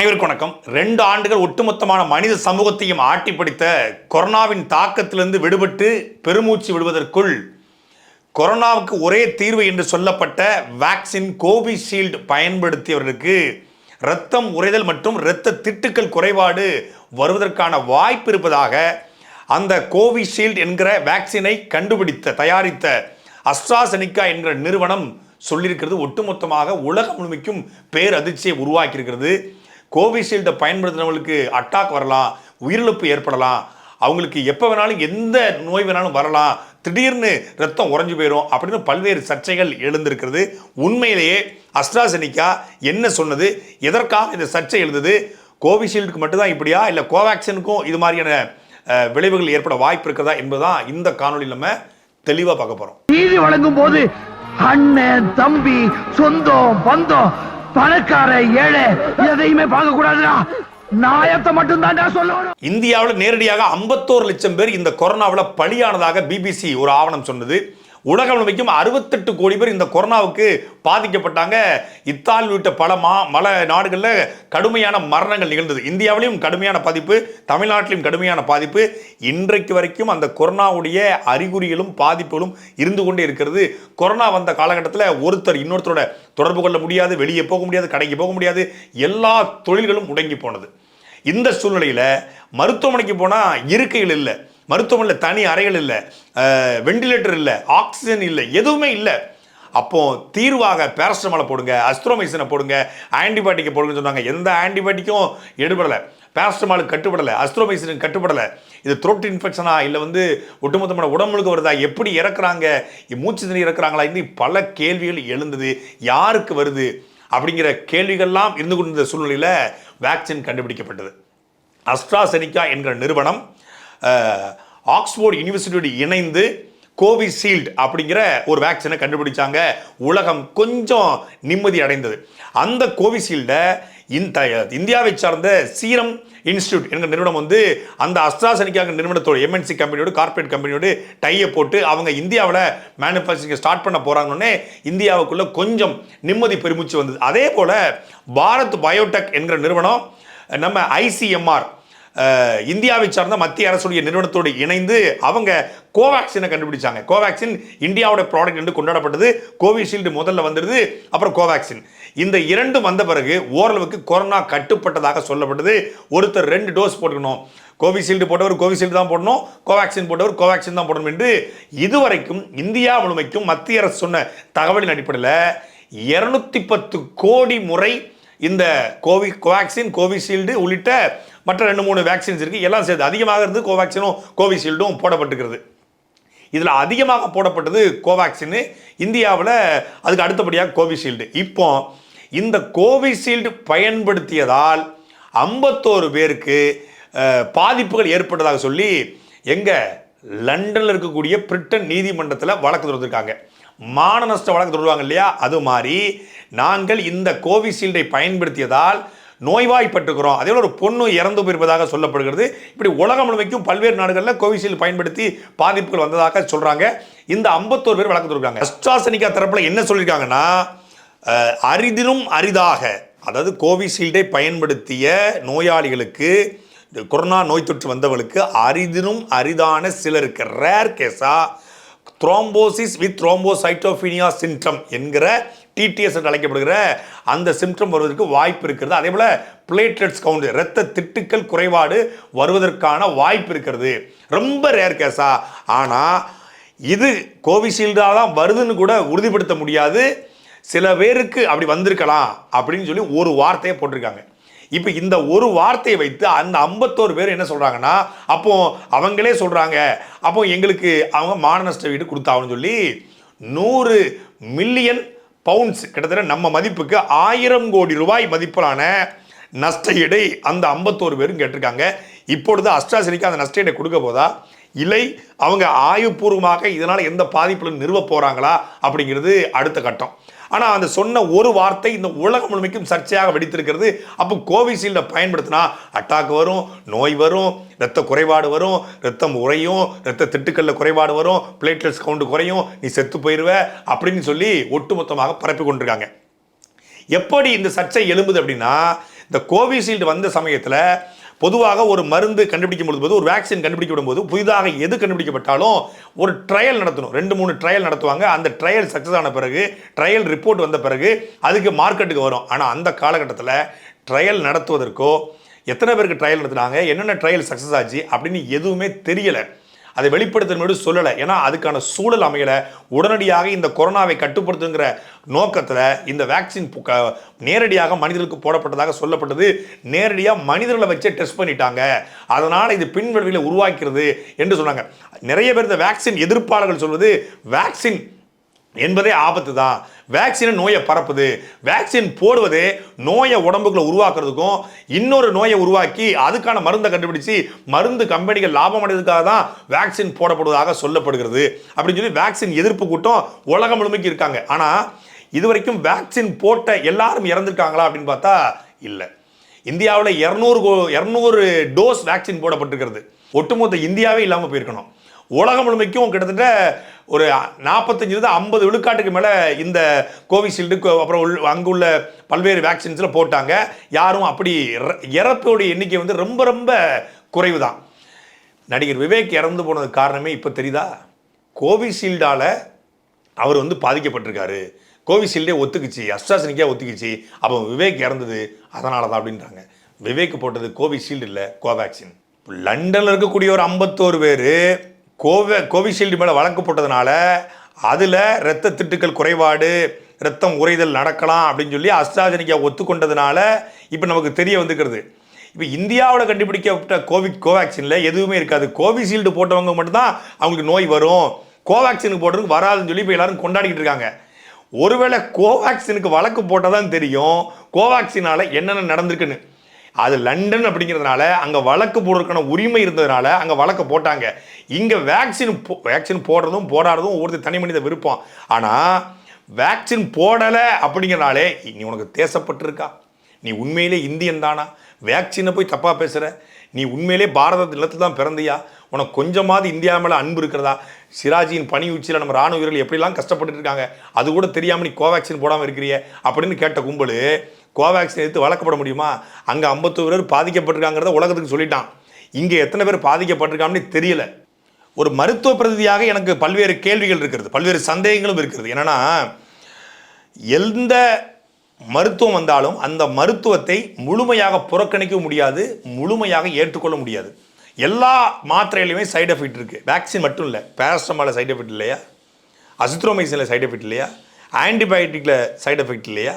அனைவருக்கும் வணக்கம். ரெண்டு ஆண்டுகள் ஒட்டுமொத்தமான மனித சமூகத்தையும் ஆட்டி படித்த கொரோனாவின் தாக்கத்திலிருந்து விடுபட்டு பெருமூச்சு விடுவதற்குள் கொரோனாவுக்கு ஒரே தீர்வு என்று சொல்லப்பட்ட வேக்சின் கோவிஷீல்டு பயன்படுத்தியவர்களுக்கு இரத்தம் உறைதல் மற்றும் இரத்த திட்டுக்கள் குறைபாடு வருவதற்கான வாய்ப்பு இருப்பதாக அந்த கோவிஷீல்டு என்கிற வேக்சினை கண்டுபிடித்த தயாரித்த அஸ்ட்ராசெனிகா என்கிற நிறுவனம் சொல்லியிருக்கிறது. ஒட்டுமொத்தமாக உலகம் முழுமைக்கும் பேரதிர்ச்சியை உருவாக்கியிருக்கிறது. கோவிஷீல்டை பயன்படுத்தினவங்களுக்கு அட்டாக் வரலாம் உயிரிழப்பு ஏற்படலாம். அவங்களுக்கு எப்போ வேணாலும் எந்த நோய் வேணாலும் வரலாம். திடீர்னு ரத்தம் உறைஞ்சு போயிடும் அப்படின்னு பல்வேறு சர்ச்சைகள் எழுந்திருக்கிறது. உண்மையிலேயே அஸ்ட்ராசெனிக்கா என்ன சொன்னது? எதற்காக இந்த சர்ச்சை எழுந்தது? கோவிஷீல்டுக்கு மட்டும்தான் இப்படியா? இல்லை கோவேக்சினுக்கும் இது மாதிரியான அஹ், விளைவுகள் ஏற்பட வாய்ப்பு இருக்கிறதா என்பதுதான் இந்த காணொலியில் நம்ம தெளிவாக பார்க்க போகிறோம் நீதி வழங்கும் போது அண்ணன் தம்பி சொந்தம் பந்தம் பணக்கார ஏழை எதையுமே பார்க்க கூடாதுடா நாயத்தை மட்டும் தான்டா சொல்லணும். இந்தியாவில் நேரடியாக 51 லட்சம் பேர் இந்த கொரோனாவில் பலியானதாக பிபிசி ஒரு ஆவணம் சொன்னது. உலகம் முழுமைக்கும் அறுபத்தெட்டு கோடி பேர் இந்த கொரோனாவுக்கு பாதிக்கப்பட்டாங்க. இத்தாலி உள்ளிட்ட பல மா மல நாடுகளில் கடுமையான மரணங்கள் நிகழ்ந்தது. இந்தியாவிலையும் கடுமையான பாதிப்பு தமிழ்நாட்டிலும் கடுமையான பாதிப்பு. இன்றைக்கு வரைக்கும் அந்த கொரோனாவுடைய அறிகுறிகளும் பாதிப்புகளும் இருந்து கொண்டே இருக்கிறது. கொரோனா வந்த காலகட்டத்தில் ஒருத்தர் இன்னொருத்தரோட தொடர்பு கொள்ள முடியாது வெளியே போக முடியாது கடைக்கு போக முடியாது. எல்லா தொழில்களும் முடங்கி போனது. இந்த சூழ்நிலையில் மருத்துவமனைக்கு போனால் இருக்கைகள் இல்லை. மருத்துவமனையில் தனி அறைகள் இல்லை வெண்டிலேட்டர் இல்லை ஆக்சிஜன் இல்லை எதுவுமே இல்லை. அப்போது தீர்வாக பேரஸ்டமாலை போடுங்க அஸ்ட்ரோமைசினை போடுங்க ஆன்டிபயோட்டிக்கை போடுங்கன்னு சொன்னாங்க. எந்த ஆன்டிபயோட்டிக்கும் எடுபடலை. பேரஸ்டமாலுக்கு கட்டுப்படலை அஸ்ட்ரோமைசினுக்கு கட்டுப்படலை. இது த்ரோட் இன்ஃபெக்ஷனா இல்லை வந்து ஒட்டுமொத்தமான உடம்புக்கு வருதா எப்படி இறக்குறாங்க மூச்சு தண்ணி இறக்குறாங்களா இன்னும் பல கேள்விகள் எழுந்தது. யாருக்கு வருது அப்படிங்கிற கேள்விகள்லாம் இருந்து கொண்டிருந்த சூழ்நிலையில் வேக்சின் கண்டுபிடிக்கப்பட்டது. அஸ்ட்ராசெனிகா என்கிற நிறுவனம் ஆக்ஸ்போர்ட் யூனிவர்சிட்டியோடு இணைந்து கோவிஷீல்டு அப்படிங்கிற ஒரு வேக்சினை கண்டுபிடிச்சாங்க. உலகம் கொஞ்சம் நிம்மதி அடைந்தது. அந்த கோவிஷீல்டை இந்த இந்தியாவை சார்ந்த சீரம் இன்ஸ்டியூட் என்கிற நிறுவனம் வந்து அந்த அஸ்ட்ராசனிக்காக நிறுவனத்தோட எம்என்சி கம்பெனியோடு கார்பரேட் கம்பெனியோடு டையை போட்டு அவங்க இந்தியாவில் மேனுஃபேக்சரிங் ஸ்டார்ட் பண்ண போகிறாங்கன்னே இந்தியாவுக்குள்ளே கொஞ்சம் நிம்மதி பெருமிச்சு வந்தது. அதே போல் பாரத் பயோடெக் என்கிற நிறுவனம் நம்ம ஐசிஎம்ஆர் இந்தியாவை சார்ந்த மத்திய அரசுடைய நிறுவனத்தோடு இணைந்து அவங்க கோவேக்சினை கண்டுபிடிச்சாங்க. கோவேக்சின் இந்தியாவோட ப்ராடக்ட் என்று கொண்டாடப்பட்டது. கோவிஷீல்டு முதல்ல வந்துடுது அப்புறம் கோவேக்சின். இந்த இரண்டு வந்த பிறகு ஓரளவுக்கு கொரோனா கட்டுப்பட்டதாக சொல்லப்பட்டது. ஒருத்தர் ரெண்டு டோஸ் போட்டுக்கணும். கோவிஷீல்டு போட்டவர் கோவிஷீல்டு தான் போடணும். கோவேக்சின் போட்டவர் கோவேக்சின் தான் போடணும் என்று இதுவரைக்கும் இந்தியா முழுமைக்கும் மத்திய அரசு சொன்ன தகவலின் அடிப்படையில் இரநூத்தி பத்து கோடி முறை இந்த கோவி கோவேக்சின் கோவிஷீல்டு உள்ளிட்ட மற்ற ரெண்டு மூணு வேக்சின்ஸ் இருக்குது எல்லாம் சேர்த்து அதிகமாக இருந்து கோவேக்சினும் கோவிஷீல்டும் போடப்பட்டுக்கிறது இதில் அதிகமாக போடப்பட்டது கோவேக்சின். இந்தியாவில் அதுக்கு அடுத்தபடியாக கோவிஷீல்டு. இப்போ இந்த கோவிஷீல்டு பயன்படுத்தியதால் ஐம்பத்தோரு பேருக்கு பாதிப்புகள் ஏற்பட்டதாக சொல்லி எங்கள் லண்டனில் இருக்கக்கூடிய பிரிட்டன் நீதிமன்றத்தில் வழக்கு தொடர்ந்துருக்காங்க மான நஷ்ட வழக்கு தொடருவாங்க இல்லையா? அது மாதிரி நாங்கள் இந்த கோவிஷீல்டை பயன்படுத்தியதால் நோய்வாய்ப்பட்டிருக்கிறோம். அதே ஒரு பொண்ணு இறந்து போயிருப்பதாக சொல்லப்படுகிறது. இப்படி உலகம் முழுமைக்கும் பல்வேறு நாடுகளில் கோவிஷீல்டு பயன்படுத்தி பாதிப்புகள் வந்ததாக சொல்கிறாங்க இந்த 51 பேர் வழக்கு தொடர்றாங்க அஸ்ட்ராசனிகா தரப்பில் என்ன சொல்லியிருக்காங்கன்னா அரிதினும் அரிதாக அதாவது கோவிஷீல்டை பயன்படுத்திய நோயாளிகளுக்கு இந்த கொரோனா நோய் தொற்று வந்தவர்களுக்கு அரிதினும் அரிதான சிலருக்கு ரேர் கேஸாக த்ரோம்போசிஸ் வித் த்ரோம்போசைட்டோஃபினியா சிம்டம் என்கிற டிடிஎஸ் என்று அழைக்கப்படுகிற அந்த சிம்டம் வருவதற்கு வாய்ப்பு இருக்கிறது. அதே போல் பிளேட்லெட்ஸ் கவுண்ட் இரத்த திட்டுக்கள் குறைபாடு வருவதற்கான வாய்ப்பு இருக்கிறது. ரொம்ப ரேர் கேஸா ஆனால் இது கோவிஷீல்டாக தான் வருதுன்னு கூட உறுதிப்படுத்த முடியாது. சில பேருக்கு அப்படி வந்திருக்கலாம் அப்படின்னு சொல்லி ஒரு வார்த்தையை போட்டிருக்காங்க. இப்போ இந்த ஒரு வார்த்தையை வைத்து அந்த ஐம்பத்தோரு பேர் என்ன சொல்கிறாங்கன்னா அப்போ அவங்களே சொல்கிறாங்க அப்போ எங்களுக்கு அவங்க மான நஷ்ட வீடு கொடுத்தாங்கன்னு சொல்லி நூறு மில்லியன் பவுண்ட்ஸ் கிட்டத்தட்ட நம்ம மதிப்புக்கு ஆயிரம் கோடி ரூபாய் மதிப்பிலான நஷ்ட அந்த ஐம்பத்தோரு பேரும் கேட்டிருக்காங்க. இப்பொழுது அஸ்ட்ராசெனிக்கா அந்த நஷ்ட கொடுக்க போதா? இல்லை அவங்க ஆய்வுபூர்வமாக இதனால் எந்த பாதிப்புகளும் நிறுவ போகிறாங்களா அப்படிங்கிறது அடுத்த கட்டம். ஆனால் அந்த சொன்ன ஒரு வார்த்தை இந்த உலகம் முழுமைக்கும் சர்ச்சையாக வெடித்திருக்கிறது. அப்போ கோவிஷீல்டை பயன்படுத்தினா அட்டாக் வரும் நோய் வரும் இரத்த குறைபாடு வரும் ரத்தம் உறையும் இரத்த திட்டுக்களில் குறைபாடு வரும் பிளேட்லெட்ஸ் கவுண்ட் குறையும் நீ செத்து போயிடுவ அப்படின்னு சொல்லி ஒட்டுமொத்தமாக பரப்பி கொண்டிருக்காங்க. எப்படி இந்த சர்ச்சை எழும்புது அப்படின்னா இந்த கோவிஷீல்டு வந்த சமயத்தில் பொதுவாக ஒரு மருந்து கண்டுபிடிக்கும் போது ஒரு வேக்சின் கண்டுபிடிக்கப்படும் போது புதிதாக எது கண்டுபிடிக்கப்பட்டாலும் ஒரு ட்ரையல் நடத்தணும். ரெண்டு மூணு ட்ரையல் நடத்துவாங்க. அந்த ட்ரையல் சக்ஸஸ் ஆன பிறகு ட்ரையல் ரிப்போர்ட் வந்த பிறகு அதுக்கு மார்க்கெட்டுக்கு வரும். ஆனால் அந்த காலகட்டத்தில் ட்ரையல் நடத்துவதற்கோ எத்தனை பேருக்கு ட்ரையல் நடத்துனாங்க என்னென்ன ட்ரையல் சக்ஸஸ் ஆச்சு அப்படின்னு எதுவுமே தெரியலை. அதை வெளிப்படுத்துறது சொல்லலை. ஏன்னா அதுக்கான சூழல் அமையலை. உடனடியாக இந்த கொரோனாவை கட்டுப்படுத்துங்கிற நோக்கத்தில் இந்த வேக்சின் க- நேரடியாக மனிதர்களுக்கு போடப்பட்டதாக சொல்லப்பட்டது. நேரடியாக மனிதர்களை வச்சே டெஸ்ட் பண்ணிட்டாங்க. அதனால் இது பின்விளைவுகளை உருவாக்கிறது என்று சொன்னாங்க. நிறைய பேர் இந்த வேக்சின் எதிர்ப்பாளர்கள் சொல்வது வேக்சின் என்பதே ஆபத்து தான். வேக்சினை நோயை பரப்புது. வேக்சின் போடுவதே நோயை உடம்புக்குள்ள உருவாக்குறதுக்கும் இன்னொரு நோயை உருவாக்கி அதுக்கான மருந்தை கண்டுபிடிச்சு மருந்து கம்பெனிகள் லாபம் அடைவதற்காக தான் வேக்சின் போடப்படுவதாக சொல்லப்படுகிறது. அப்படின்னு சொல்லி வேக்சின் எதிர்ப்பு கூட்டம் உலகம் முழுமைக்கு இருக்காங்க. ஆனால் இதுவரைக்கும் வேக்சின் போட்ட எல்லாரும் இறந்துருக்காங்களா அப்படின்னு பார்த்தா இல்லை. இந்தியாவில் இரநூறு இரநூறு டோஸ் வேக்சின் போடப்பட்டிருக்கிறது. ஒட்டுமொத்த இந்தியாவே இல்லாமல் போயிருக்கணும். உலகம் முழுமைக்கும் கிட்டத்தட்ட ஒரு நாற்பத்தஞ்சிலிருந்து ஐம்பது விழுக்காட்டுக்கு மேலே இந்த கோவிஷீல்டு அப்புறம் உள் அங்குள்ள பல்வேறு வேக்சின்ஸில் போட்டாங்க. யாரும் அப்படி இற- இறப்போடைய எண்ணிக்கை வந்து ரொம்ப ரொம்ப குறைவு தான் நடிகர் விவேக் இறந்து போனதுக்கு காரணமே இப்போ தெரியுதா? கோவிஷீல்டால் அவர் வந்து பாதிக்கப்பட்டிருக்காரு. கோவிஷீல்டே ஒத்துக்குச்சு அஸ்ட்ராசனிக்கே ஒத்துக்குச்சு. அப்போ விவேக் இறந்தது அதனால தான் அப்படின்றாங்க. விவேக் போட்டது கோவிஷீல்டு இல்லை கோவேக்சின். லண்டனில் இருக்கக்கூடிய ஒரு ஐம்பத்தோரு பேர் கோவே கோவிஷீல்டு மேலே வழக்கு போட்டதுனால அதில் இரத்த திட்டுக்கள் குறைபாடு ரத்தம் உறைதல் நடக்கலாம் அப்படின்னு சொல்லி அஸ்ட்ராஜனிக்கா ஒத்துக்கொண்டதுனால இப்போ நமக்கு தெரிய வந்துக்கிறது. இப்போ இந்தியாவில் கண்டுபிடிக்கப்பட்ட கோவிட் கோவேக்சினில் எதுவுமே இருக்காது. கோவிஷீல்டு போட்டவங்க மட்டும்தான் அவங்களுக்கு நோய் வரும். கோவேக்சினுக்கு போடுறதுக்கு வராதுன்னு சொல்லி இப்போ எல்லாரும் கொண்டாடிக்கிட்டு இருக்காங்க. ஒருவேளை கோவேக்சினுக்கு வழக்கு போட்டால் தான் தெரியும். கோவேக்சினால் என்னென்ன நடந்திருக்குன்னு. அது லண்டன் அப்படிங்கிறதுனால அங்கே வழக்கு போடுறதுக்கான உரிமை இருந்ததுனால அங்கே வழக்கு போட்டாங்க. இங்கே வேக்சின் வேக்சின் போடுறதும் போடாததும் ஒவ்வொருத்தர் தனி மனித விருப்பம். ஆனால் வேக்சின் போடலை அப்படிங்கிறனாலே நீ உனக்கு தேசப்பட்டிருக்கா? நீ உண்மையிலே இந்தியன் தானா? வேக்சினை போய் தப்பாக பேசுகிற நீ உண்மையிலே பாரத நிலத்தில் தான் பிறந்தியா? உனக்கு கொஞ்சமாவது இந்தியா மேலே அன்பு இருக்கிறதா? சிராஜியின் பனி உச்சியில் நம்ம ராணுவ வீரர்கள் எப்படிலாம் கஷ்டப்பட்டு இருக்காங்க? அது கூட தெரியாமல் நீ கோவேக்சின் போடாமல் இருக்கிறியே அப்படின்னு கேட்ட கும்பல் கோவேக்சின் எடுத்து வளர்க்கப்பட முடியுமா? அங்கே ஐம்பத்தோரு பேர் பாதிக்கப்பட்டிருக்காங்கிறத உலகத்துக்கு சொல்லிட்டான். இங்கே எத்தனை பேர் பாதிக்கப்பட்டிருக்காங்கன்னு தெரியல. ஒரு மருத்துவ பிரதியாக எனக்கு பல்வேறு கேள்விகள் இருக்கிறது. பல்வேறு சந்தேகங்களும் இருக்கிறது. என்னென்னா எந்த மருத்துவம் வந்தாலும் அந்த மருத்துவத்தை முழுமையாக புறக்கணிக்க முடியாது முழுமையாக ஏற்றுக்கொள்ள முடியாது. எல்லா மாத்திரையிலுமே சைடு எஃபெக்ட் இருக்குது வேக்சின் மட்டும் இல்லை. பேரஸ்டமாலில் சைடு எஃபெக்ட் இல்லையா? அசித்ரோமைசினில் சைடு எஃபெக்ட் இல்லையா? ஆன்டிபயோட்டிக்கில் சைடு எஃபெக்ட் இல்லையா?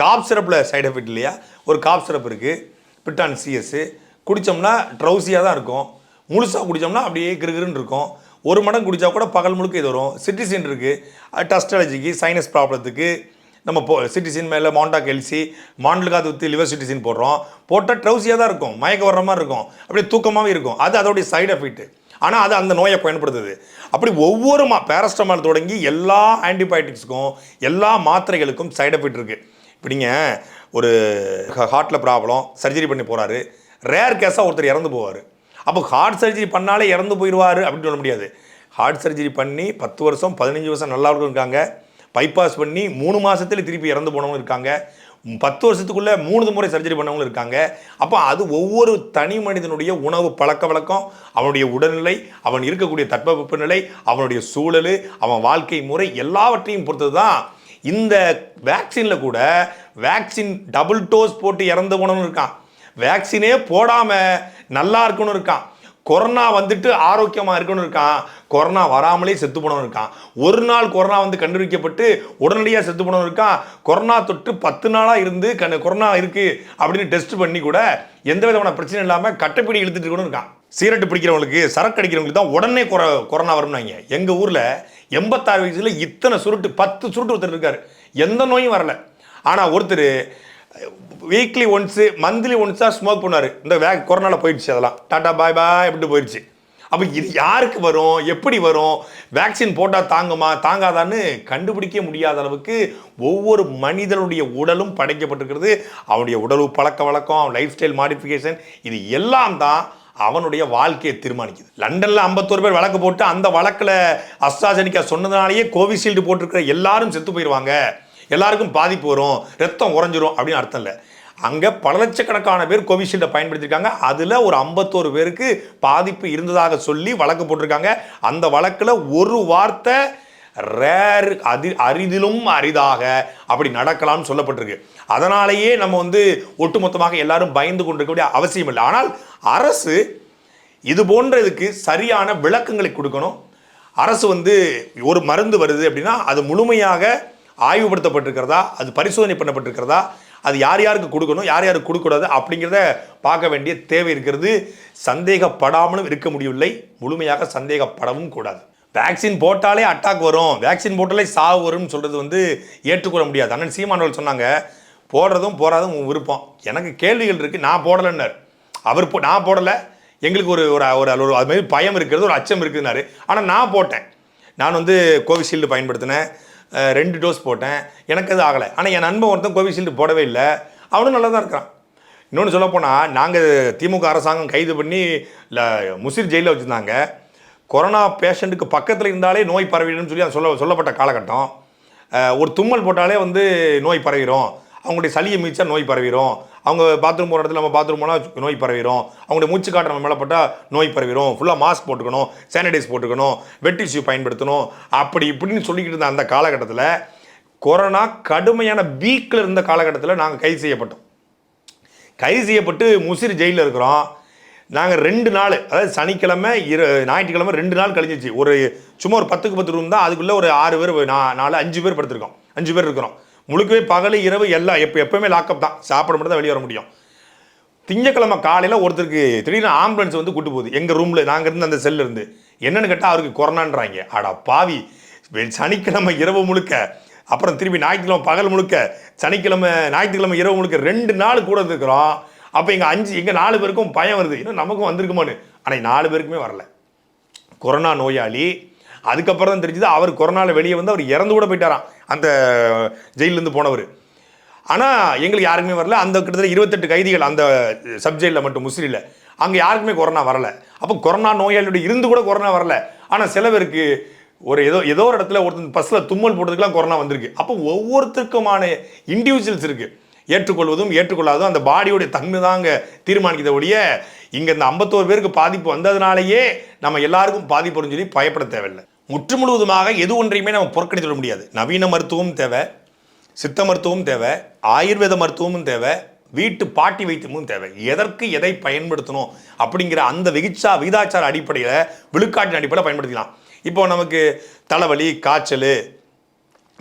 காப் சிரப்பில் சைடு எஃபெக்ட் இல்லையா? ஒரு காப் சிரப் இருக்குது பிட்டான் சிஎஸ்ஸு குடித்தோம்னா ட்ரௌசியாக தான் இருக்கும். முழுசாக குடித்தோம்னா அப்படியே கிருகிருன்னு இருக்கும். ஒரு மடம் குடித்தா கூட பகல் முழுக்க இது வரும். சிட்டிசின் இருக்குது டஸ்ட் அலர்ஜிக்கு சைனஸ் ப்ராப்ளத்துக்கு நம்ம போ சிட்டிசின் மேலே மாண்டா எல்சி மாண்டலுக்காது ஊற்றி லிவர் சிட்டிசின் போடுறோம். போட்டால் ட்ரௌசியாக தான் இருக்கும். மயக்க வர்ற மாதிரி இருக்கும். அப்படியே தூக்கமாகவே இருக்கும். அது அதோடைய சைடு எஃபெக்ட் ஆனால் அது அந்த நோயை பயன்படுத்துது. அப்படி ஒவ்வொரு மா பேரஸ்டமால் தொடங்கி எல்லா ஆன்டிபயோட்டிக்ஸுக்கும் எல்லா மாத்திரைகளுக்கும் சைடு எஃபெக்ட் இருக்குது இப்போ நீங்கள் ஒரு ஹார்ட்டில் ப்ராப்ளம் சர்ஜரி பண்ணி போகிறாரு ரேர் கேஸாக ஒருத்தர் இறந்து போவார். அப்போ ஹார்ட் சர்ஜரி பண்ணாலே இறந்து போயிடுவார் அப்படின்னு சொல்ல முடியாது. ஹார்ட் சர்ஜரி பண்ணி பத்து வருஷம் பதினஞ்சு வருஷம் நல்லா இருக்காங்க. பைபாஸ் பண்ணி மூணு மாதத்துல திருப்பி இறந்து போனவங்க இருக்காங்க. பத்து வருஷத்துக்குள்ளே மூணு முறை சர்ஜரி பண்ணவங்களும் இருக்காங்க. அப்போ அது ஒவ்வொரு தனி மனிதனுடைய உணவு பழக்க வழக்கம் அவனுடைய உடல்நிலை அவன் இருக்கக்கூடிய தட்பவெப்ப நிலை அவனுடைய சூழல் அவன் வாழ்க்கை முறை எல்லாவற்றையும் பொறுத்தது தான் இந்த வேக்சினில் கூட வேக்சின் டபுள் டோஸ் போட்டு இறந்து போனவனும் இருக்கான். வேக்சினே போடாமல் நல்லா இருக்கணும் இருக்கான். கொரோனா வந்துட்டு ஆரோக்கியமாக இருக்கணும் இருக்கான். கொரோனா வராமலே செத்து போனவன் இருக்கான். ஒரு நாள் கொரோனா வந்து கண்டுபிடிக்கப்பட்டு உடனடியாக செத்து போனவன் இருக்கான். கொரோனா தொட்டு பத்து நாளாக இருந்து கண் கொரோனா இருக்குது அப்படின்னு டெஸ்ட் பண்ணி கூட எந்த விதமான பிரச்சனை இல்லாமல் கட்டைப்பிடி இழுத்துட்டு கூட இருக்கான். சீரட்டு பிடிக்கிறவங்களுக்கு சரக்கு அடிக்கிறவங்களுக்கு தான் உடனே கொரோனா வரும்னாங்க. எங்கள் ஊரில் எண்பத்தாறு வயசில் இத்தனை சுருட்டு பத்து சுருட்டு ஒருத்தர் இருக்கார். எந்த நோயும் வரல. ஆனால் ஒருத்தர் வீக்லி ஒன்ஸு மந்த்லி ஒன்ஸாக ஸ்மோக் பண்ணார். இந்த வே கொரோனாவில் போயிடுச்சு அதெல்லாம். டாட்டா பாய் பாய் அப்படின்ட்டு போயிடுச்சு. அப்போ இது யாருக்கு வரும்? எப்படி வரும்? வேக்சின் போட்டால் தாங்குமா? தாங்காதான்னு கண்டுபிடிக்க முடியாத அளவுக்கு ஒவ்வொரு மனிதனுடைய உடலும் படைக்கப்பட்டிருக்கிறது. அவனுடைய உடல் பழக்க வழக்கம் லைஃப் ஸ்டைல் மாடிஃபிகேஷன் இது எல்லாம் தான் அவனுடைய வாழ்க்கையை தீர்மானிக்குது. லண்டனில் ஐம்பத்தோரு பேர் வழக்கு போட்டு அந்த வழக்கில் அஸ்ட்ராஜெனிக்கா சொன்னதுனாலேயே கோவிஷீல்டு போட்டிருக்கிற எல்லாரும் செத்து போயிடுவாங்க எல்லாருக்கும் பாதிப்பு வரும். ரத்தம் உறைஞ்சிரும் அப்படின்னு அர்த்தம் இல்லை. அங்கே பல லட்சக்கணக்கான பேர் கோவிஷீல்டை பயன்படுத்தியிருக்காங்க. அதில் ஒரு ஐம்பத்தோரு பேருக்கு பாதிப்பு இருந்ததாக சொல்லி வழக்கு போட்டிருக்காங்க. அந்த வழக்கில் ஒரு வார்த்தை ரேர் அதி அரிதிலும் அரிதாக அப்படி நடக்கலாம்னு சொல்லப்பட்டிருக்கு. அதனாலேயே நம்ம வந்து ஒட்டுமொத்தமாக எல்லாரும் பயந்து கொண்டிருக்கக்கூடிய அவசியம் இல்லை. ஆனால் அரசு இது போன்ற இதுக்கு சரியான விளக்கங்களை கொடுக்கணும். அரசு வந்து ஒரு மருந்து வருது அப்படின்னா அது முழுமையாக ஆய்வுபடுத்தப்பட்டிருக்கிறதா? அது பரிசோதனை பண்ணப்பட்டிருக்கிறதா? அது யார் யாருக்கு கொடுக்கணும்? யார் யாருக்கு கொடுக்கக்கூடாது? அப்படிங்கிறத பார்க்க வேண்டிய தேவை இருக்கிறது. சந்தேகப்படாமலும் இருக்க முடியவில்லை. முழுமையாக சந்தேகப்படவும் கூடாது. வேக்சின் போட்டாலே அட்டாக் வரும். வேக்சின் போட்டாலே சாவு வரும்னு சொல்கிறது வந்து ஏற்றுக்கொள்ள முடியாது. அண்ணன் சீமானவர்கள் சொன்னாங்க போடுறதும் போடாதும் உன் விருப்பம். எனக்கு கேள்விகள் இருக்குது நான் போடலைன்னார். அவர் போ நான் போடலை. எங்களுக்கு ஒரு ஒரு ஒரு அது மாதிரி பயம் இருக்கிறது ஒரு அச்சம் இருக்குதுனாரு ஆனால் நான் போட்டேன். நான் வந்து கோவிஷீல்டு பயன்படுத்தினேன். ரெண்டு டோஸ் போட்டேன். எனக்கு அது ஆகலை. ஆனால் என் நண்பன் ஒருத்தன் கோவிஷீல்டு போடவே இல்லை. அவனும் நல்லா தான் இருக்கிறான். இன்னொன்று சொல்லப்போனால் நாங்கள் திமுக அரசாங்கம் கைது பண்ணி இல்லை முசிர் ஜெயிலில் வச்சுருந்தாங்க. கொரோனா பேஷண்ட்டுக்கு பக்கத்தில் இருந்தாலே நோய் பரவிடும் சொல்லி அது சொல்ல சொல்லப்பட்ட காலகட்டம். ஒரு தும்மல் போட்டாலே வந்து நோய் பரவிடும் அவங்களுடைய சளியை மீச்சா நோய் பரவிடும் அவங்க பாத்ரூம் போகிற இடத்துல நம்ம பாத்ரூம் போனால் நோய் பரவிடும் அவங்களுடைய மூச்சு காற்று நம்ம மேலே பட்டால் நோய் பரவிடும் ஃபுல்லாக மாஸ்க் போட்டுக்கணும் சானிடைஸ் போட்டுக்கணும் வெட் டிஷ்யூ பயன்படுத்தணும். அப்படி இப்படின்னு சொல்லிக்கிட்டு இருந்த அந்த காலகட்டத்தில் கொரோனா கடுமையான வீக்கில் இருந்த காலகட்டத்தில் நாங்கள் கைது செய்யப்பட்டோம். கைது செய்யப்பட்டு முசிறி ஜெயிலில் இருக்கிறோம். நாங்கள் ரெண்டு நாள் அதாவது சனிக்கிழமை இரு ஞாயிற்றுக்கிழமை ரெண்டு நாள் கழிஞ்சிச்சு. ஒரு சும்மா ஒரு பத்துக்கு பத்து ரூம் தான். அதுக்குள்ளே ஒரு ஆறு பேர் நான் நாலு அஞ்சு பேர் படுத்திருக்கோம். அஞ்சு பேர் இருக்கிறோம். முழுக்கவே பகல் இரவு எல்லாம் எப்போ எப்பவுமே லாக்அப் தான். சாப்பிட மட்டும் தான் வெளியே வர முடியும். திங்கக்கிழமை காலையில் ஒருத்தருக்கு திடீர்னு ஆம்புலன்ஸ் வந்து கூட்டு போகுது. எங்கள் ரூமில் நாங்கள் இருந்து அந்த செல்லு இருந்து. என்னென்னு கேட்டால் அவருக்கு கொரோனான்றாங்க. அடா பாவி. சனிக்கிழமை இரவு முழுக்க அப்புறம் திருப்பி ஞாயிற்றுக்கிழமை பகல் முழுக்க சனிக்கிழமை ஞாயிற்றுக்கிழமை இரவு முழுக்க ரெண்டு நாள் கூட இருக்கிறோம் அப்போ எங்கள் அஞ்சு எங்கள் நாலு பேருக்கும் பயம் வருது. இன்னும் நமக்கும் வந்திருக்குமான்னு. ஆனால் நாலு பேருக்குமே வரல. கொரோனா நோயாளி. அதுக்கப்புறம் தான் தெரிஞ்சது அவர் கொரோனாவில் வெளியே வந்து அவர் இறந்து கூட போயிட்டாராம். அந்த ஜெயிலேருந்து போனவர். ஆனால் எங்களுக்கு யாருக்குமே வரல. அந்த கிட்டத்தட்ட இருபத்தெட்டு கைதிகள் அந்த சப்ஜெக்டில் மட்டும் முஸ்லீமில் அங்கே யாருக்குமே கொரோனா வரல. அப்போ கொரோனா நோயாளியோட இருந்து கூட கொரோனா வரல. ஆனால் சில பேருக்கு ஒரு ஏதோ ஏதோ ஒரு இடத்துல ஒருத்தன் பஸ்ஸில் தும்மல் போட்டதுக்கெலாம் கொரோனா வந்திருக்கு. அப்போ ஒவ்வொருத்தருக்குமான இண்டிவிஜுவல்ஸ் இருக்குது ஏற்றுக்கொள்வதும் ஏற்றுக்கொள்ளாததும் அந்த பாடியோடைய தன்மை தாங்க தீர்மானிக்கிறத ஒழிய இங்கே இந்த ஐம்பத்தோரு பேருக்கு பாதிப்பு வந்ததுனாலேயே நம்ம எல்லாருக்கும் பாதிப்பு சொல்லி பயப்பட தேவையில்லை. முற்று முழுவதுமாக எது ஒன்றையுமே நம்ம புறக்கணித்து விட முடியாது. நவீன மருத்துவம் தேவை சித்த மருத்துவம் தேவை ஆயுர்வேத மருத்துவமும் தேவை வீட்டு பாட்டி வைத்தியமும் தேவை. எதற்கு எதை பயன்படுத்தணும் அப்படிங்கிற அந்த விகிச்சா விகிதாச்சார அடிப்படையில் விழுக்காட்டின் அடிப்படையில் பயன்படுத்திக்கலாம். இப்போ நமக்கு தலைவலி காய்ச்சல்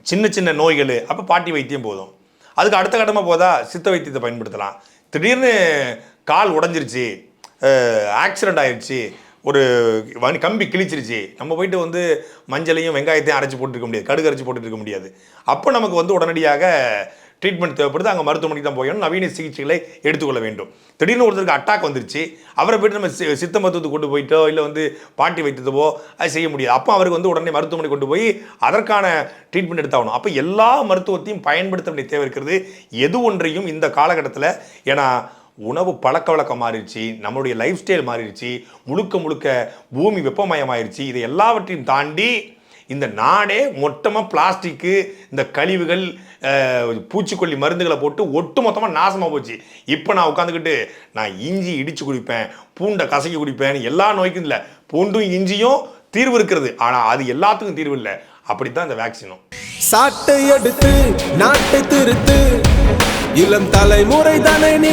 சின்ன சின்ன நோய்கள் அப்போ பாட்டி வைத்தியம் போதும். அதுக்கு அடுத்த கட்டமாக போதா சித்த வைத்தியத்தை பயன்படுத்தலாம். திடீர்னு கால் உடஞ்சிருச்சு ஆக்சிடெண்ட் ஆயிடுச்சு ஒரு வணி கம்பி கிழிச்சிருச்சு. நம்ம போயிட்டு வந்து மஞ்சளையும் வெங்காயத்தையும் அரைச்சி போட்டுருக்க முடியாது. கடுகு அரைச்சி போட்டுட்டு இருக்க முடியாது. அப்போ நமக்கு வந்து உடனடியாக ட்ரீட்மெண்ட் தேவைப்படுது. அங்கே மருத்துவமனைக்கு தான் போயணும். நவீன சிகிச்சைகளை எடுத்துக்கொள்ள வேண்டும். திடீர்னு ஒருத்தருக்கு அட்டாக் வந்துருச்சு. அவரை போயிட்டு நம்ம சி- சித்த மருத்துவத்துக்கு கொண்டு போயிட்டோ இல்லை வந்து பாட்டி வைத்தியத்தவோ அது செய்ய முடியாது. அப்போ அவருக்கு வந்து உடனே மருத்துவமனை கொண்டு போய் அதற்கான ட்ரீட்மெண்ட் எடுத்தாகணும். அப்போ எல்லா மருத்துவத்தையும் பயன்படுத்த வேண்டிய தேவை இருக்கிறது. எது ஒன்றையும் இந்த காலகட்டத்தில் ஏன்னா உணவு பழக்க வழக்கம் மாறிடுச்சு நம்மளுடைய லைஃப் ஸ்டைல் மாறிடுச்சு முழுக்க முழுக்க பூமி வெப்பமயமாயிருச்சு. இதை எல்லாவற்றையும் தாண்டி இந்த நாடே மொத்தமாக பிளாஸ்டிக்கு இந்த கழிவுகள் பூச்சிக்கொல்லி மருந்துகளை போட்டு ஒட்டு மொத்தமாக நாசமாக போச்சு. இப்போ நான் உட்காந்துக்கிட்டு நான் இஞ்சி இடித்து குடிப்பேன் பூண்டை கசக்கி குடிப்பேன் எல்லா நோய்க்கும் இல்லை. பூண்டும் இஞ்சியும் தீர்வு இருக்கிறது. ஆனால் அது எல்லாத்துக்கும் தீர்வு இல்லை. அப்படித்தான் இந்த வேக்சினும் சாட்டை எடுத்து நாட்டை திருத்து இளம் தலைமுறை தானே நீ